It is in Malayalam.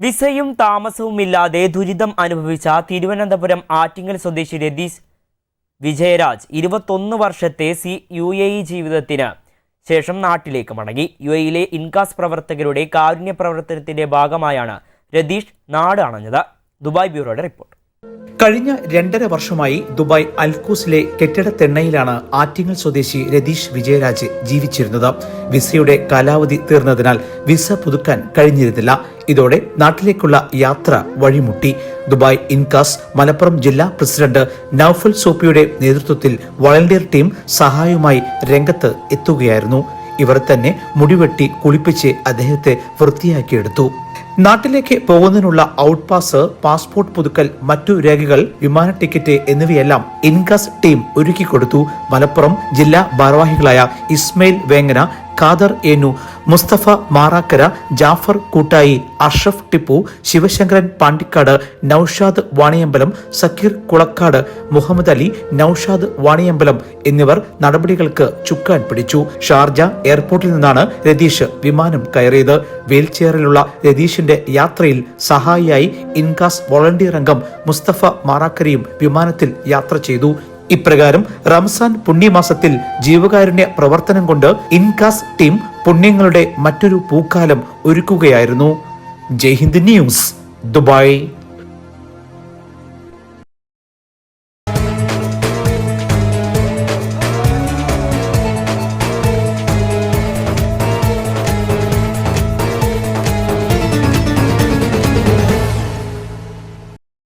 വിസയും താമസവുമില്ലാതെ ദുരിതം അനുഭവിച്ച തിരുവനന്തപുരം ആറ്റിങ്ങൽ സ്വദേശി രതീഷ് വിജയരാജ് ഇരുപത്തൊന്ന് വർഷത്തെ സി യു എ ഇ ജീവിതത്തിന് ശേഷം നാട്ടിലേക്ക് മടങ്ങി. യു എയിലെ ഇൻകാസ് പ്രവർത്തകരുടെ കാരുണ്യ പ്രവർത്തനത്തിന്റെ ഭാഗമായാണ് രതീഷ് നാട് അണഞ്ഞത്. Dubai ബ്യൂറോയുടെ report. കഴിഞ്ഞ രണ്ടര വർഷമായി ദുബായ് അൽക്കൂസിലെ കെട്ടിടത്തെണ്ണയിലാണ് ആറ്റിങ്ങൽ സ്വദേശി രതീഷ് വിജയരാജ് ജീവിച്ചിരുന്നത്. വിസയുടെ കാലാവധി തീർന്നതിനാൽ വിസ പുതുക്കാൻ കഴിഞ്ഞിരുന്നില്ല. ഇതോടെ നാട്ടിലേക്കുള്ള യാത്ര വഴിമുട്ടി. ദുബായ് ഇൻകാസ് മലപ്പുറം ജില്ലാ പ്രസിഡന്റ് നൌഫൽ സോപ്പിയുടെ നേതൃത്വത്തിൽ വളണ്ടിയർ ടീം സഹായവുമായി രംഗത്ത് എത്തുകയായിരുന്നു. ഇവർ തന്നെ മുടിവെട്ടി കുളിപ്പിച്ച് അദ്ദേഹത്തെ വൃത്തിയാക്കിയെടുത്തു. നാട്ടിലേക്ക് പോകുന്നതിനുള്ള ഔട്ട് പാസ് പാസ്പോർട്ട് പുതുക്കൽ മറ്റു രേഖകൾ വിമാന ടിക്കറ്റ് എന്നിവയെല്ലാം ഇൻകാസ് ടീം ഒരുക്കിക്കൊടുത്തു. മലപ്പുറം ജില്ലാ ഭാരവാഹികളായ ഇസ്മയിൽ വേങ്ങന ഖാദർ ഏനു മുസ്തഫ മാറാക്കര ജാഫർ കൂട്ടായി അഷ്റഫ് ടിപ്പു ശിവശങ്കരൻ പാണ്ടിക്കാട് നൌഷാദ് വാണിയമ്പലം സക്കീർ കുളക്കാട് മുഹമ്മദ് അലി നൌഷാദ് വാണിയമ്പലം എന്നിവർ നടപടികൾക്ക് ചുക്കാൻ പിടിച്ചു. ഷാർജ എയർപോർട്ടിൽ നിന്നാണ് രതീഷ് വിമാനം കയറിയത്. വീൽചെയറിലുള്ള രതീഷിന്റെ യാത്രയിൽ സഹായിയായി ഇൻകാസ് വോളണ്ടിയർ അംഗം മുസ്തഫ മാറാക്കരയും വിമാനത്തിൽ യാത്ര ചെയ്തു. ഇപ്രകാരം റംസാൻ പുണ്യമാസത്തിൽ ജീവകാരുണ്യ പ്രവർത്തനം കൊണ്ട് ഇൻകാസ് ടീം പുണ്യങ്ങളുടെ മറ്റൊരു പൂക്കാലം ഒരുക്കുകയായിരുന്നു. Jaihind news Dubai.